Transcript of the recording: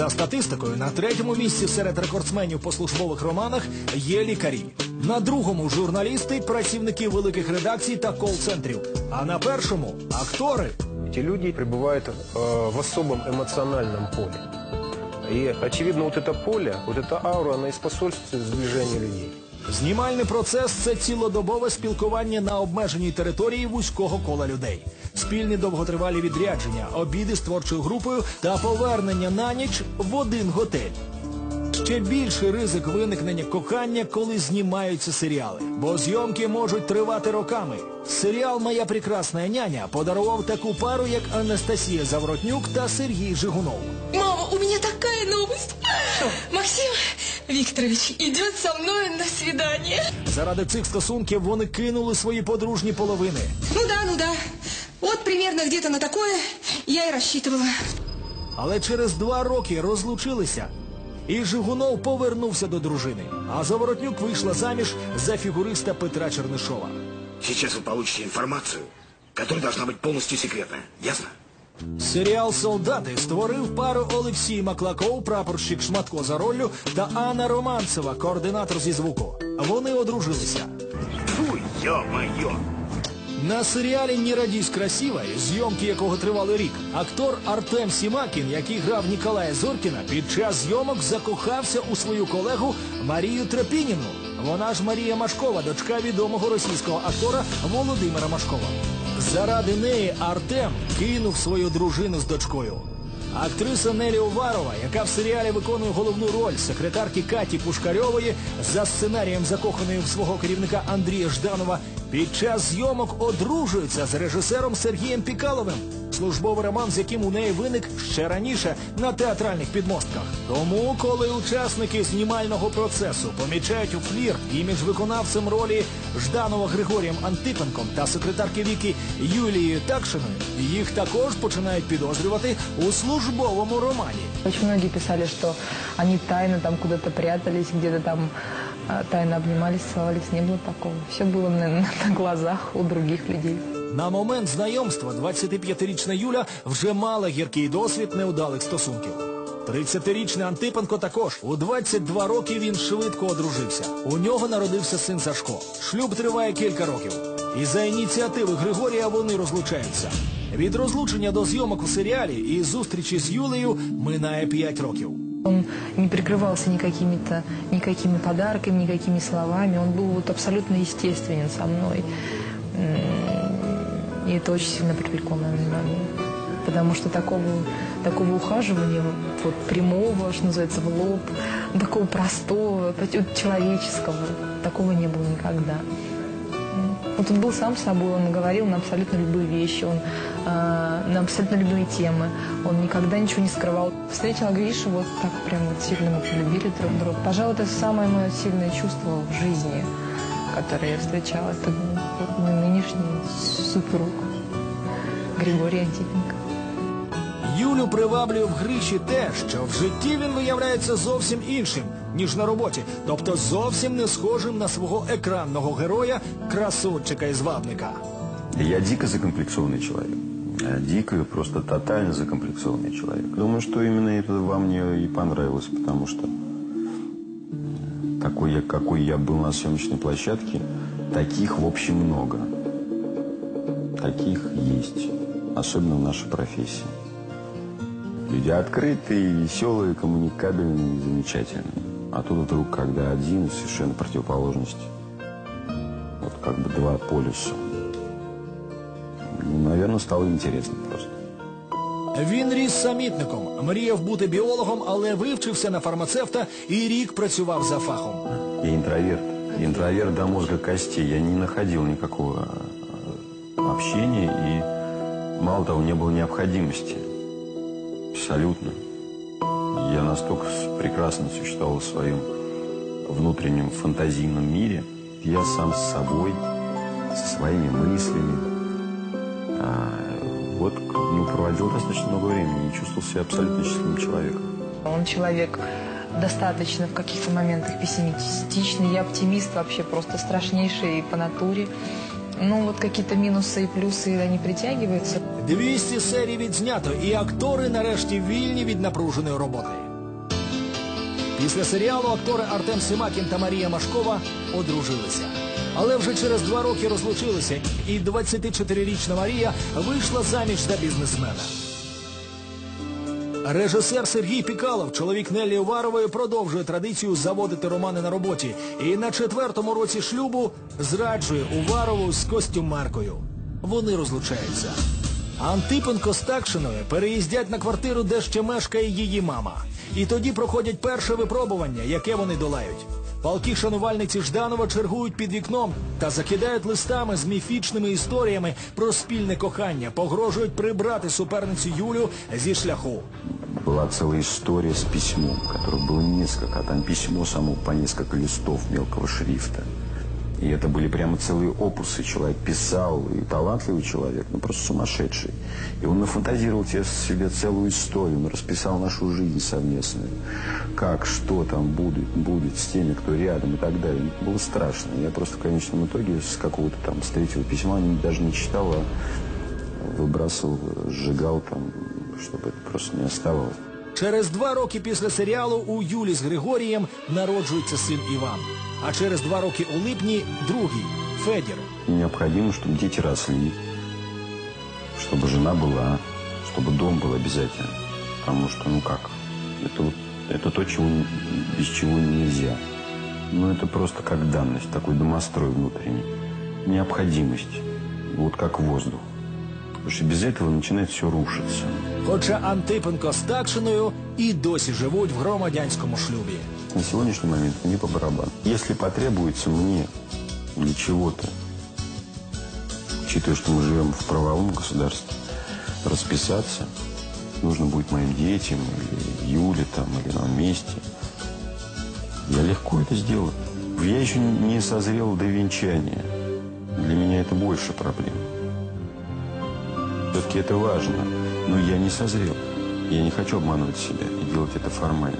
За статистикою, на третьому місці серед рекордсменів по службових романах є лікарі. На другому журналісти, працівники великих редакцій та кол-центрів. А на першому актори. Эти люди пребывают э, в особом эмоциональном поле. И, очевидно, вот это поле, вот эта аура, она и способствует сближению людей. Знімальний процес це цілодобове спілкування на обмеженій території вузького кола людей. Спільні довготривалі відрядження, обіди з творчою групою та повернення на ніч в один готель. Ще більший ризик виникнення кохання, коли знімаються серіали, бо зйомки можуть тривати роками. Серіал Моя прекрасна няня подарував таку пару, як Анастасія Завротнюк та Сергій Жигунов. Мама, у меня такая новость. Максим Викторович идет со мной на свидание. Заради цих стосунків вони кинули свої подружні половини. Ну да, ну да. Вот примерно где-то на такое я и рассчитывала. Але через два роки розлучилися. І Жигунов повернувся до дружини. А Заворотнюк вийшла заміж за фігуриста Петра Чернишова. Сейчас вы получите информацию, которая должна быть полностью секретная. Ясно? Серіал Солдати створив пару Олексій Маклаков, прапорщик Шматко за роллю, та Анна Романцева, координатор зі звуку. Вони одружилися. Фу, ё-моё! На серіалі «Не радісь красивой», зйомки якого тривали рік, актор Артем Сімакін, який грав Ніколая Зоркіна, під час зйомок закохався у свою колегу Марію Трепініну. Вона ж Марія Машкова, дочка відомого російського актора Володимира Машкова. Заради неї Артем кинув свою дружину з дочкою. Актриса Нелі Уварова, яка в серіалі виконує головну роль секретарки Каті Пушкарьової за сценарієм закоханої в свого керівника Андрія Жданова, під час зйомок одружується з режисером Сергієм Пікаловим. Службовий роман, з яким у неї виник ще раніше на театральних підмостках. Тому, коли учасники знімального процесу помічають у флір імідж виконавцем ролі Жданова Григорієм Антипенком та секретарки Віки Юлією Такшиною, їх також починають підозрювати у службовому романі. Очень многие писали, что они тайно там куда-то прятались, где-то там тайно обнимались, целовались. Не было такого. Все было на, на глазах у других людей. На момент знайомства 25-річна Юля вже мала гіркий досвід неудалих стосунків. 30-річний Антипенко також. У 22 роки він швидко одружився. У нього народився син Сашко. Шлюб триває кілька років. І за ініціативи Григорія вони розлучаються. Від розлучення до зйомок у серіалі і зустрічі з Юлею минає 5 років. Он не прикрывался никакими-то, никакими подарками, никакими словами. Он был вот абсолютно естественен со мной. И это очень сильно привлекло внимание. Потому что такого, такого ухаживания, вот прямого, что называется, в лоб, такого простого, человеческого, такого не было никогда. М. Вот он был сам собой, он говорил на абсолютно любые вещи, он а, на абсолютно любые темы. Он никогда ничего не скрывал. Встретила Гришу, вот так прям вот сильно мы полюбили друг друга. Пожалуй, это самое мое сильное чувство в жизни, которое я встречала. Это вот мой нынешний супруг Григорий Антипенко. Юлю приваблює в Гриші те, що в житті він виявляється зовсім іншим, ніж на роботі, тобто зовсім не схожим на свого екранного героя, красунчика і звабника. Я дико закомплексованный человек. Я дико, просто тотально закомплексованный человек. Думаю, что именно это вам мне и понравилось, потому что такой я, какой я был на съемочной площадке, таких, в общем, много. Таких есть, особенно в нашей профессии. Люди открытые, веселые, коммуникабельные, замечательные. А тут вдруг, когда один, совершенно противоположность. Вот как бы два полюса. Ну, Наверное, стало интересно просто. Він ріс самітником, мріяв бути біологом, але вивчився на фармацевта і рік працював за фахом. Я интроверт. Интроверт до мозга костей. Я не находил никакого э, общения и, мало того, не было необходимости. Абсолютно. Я настолько прекрасно существовал в своем внутреннем фантазийном мире. Я сам с собой, со своими мыслями. А, вот ну, проводил достаточно много времени и чувствовал себя абсолютно счастливым человеком. Он человек достаточно в каких-то моментах пессимистичный. Я оптимист вообще просто страшнейший по натуре. Ну, вот какие-то минусы и плюсы, они притягиваются. 200 серій відзнято, і актори нарешті вільні від напруженої роботи. Після серіалу актори Артем Симакін та Марія Машкова одружилися. Але вже через два роки розлучилися, і 24-річна Марія вийшла заміж за бізнесмена. Режисер Сергій Пікалов, чоловік Неллі Уварової, продовжує традицію заводити романи на роботі. І на четвертому році шлюбу зраджує Уварову з костюмаркою. Вони розлучаються. Антипенко з Такшиною переїздять на квартиру, де ще мешкає її мама. І тоді проходять перше випробування, яке вони долають. Палки шанувальниці Жданова чергують під вікном та закидають листами з міфічними історіями про спільне кохання, погрожують прибрати суперницю Юлю зі шляху. Была целая история с письмом, которых было несколько. А там письмо само по несколько листов мелкого шрифта. И это были прямо целые опусы. Человек писал, и талантливый человек, ну просто сумасшедший. И он нафантазировал себе целую историю, он расписал нашу жизнь совместную. Как, что там будет, будет с теми, кто рядом и так далее. Было страшно. Я просто в конечном итоге с какого-то там, с третьего письма даже не читал, а выбрасывал, сжигал там, чтобы это просто не оставалось. Через два роки після серіалу у Юлі з Григорієм народжується син Іван. А через два роки у липні другий Федір. Необходимо, чтобы дети росли, чтобы жена была, чтобы дом был обязательно. Потому что, ну как, это, вот, это то, чего, н- без чего нельзя. Ну это просто как данность, такой домострой внутренний. Необходимость, вот как воздух. Потому что без этого начинает все рушиться. Хоча Антипенко з Такшиною і досі живуть в громадянському шлюбі. На сегодняшний момент мне по барабану. Если потребуется мне для чего-то, учитывая, что мы живем в правовом государстве, расписаться, нужно будет моим детям, или Юле там, или нам вместе, я легко это сделаю. Я еще не созрел до венчания. Для меня это больше проблем. Все-таки это важно, но я не созрел. Я не хочу обманывать себя и делать это формально.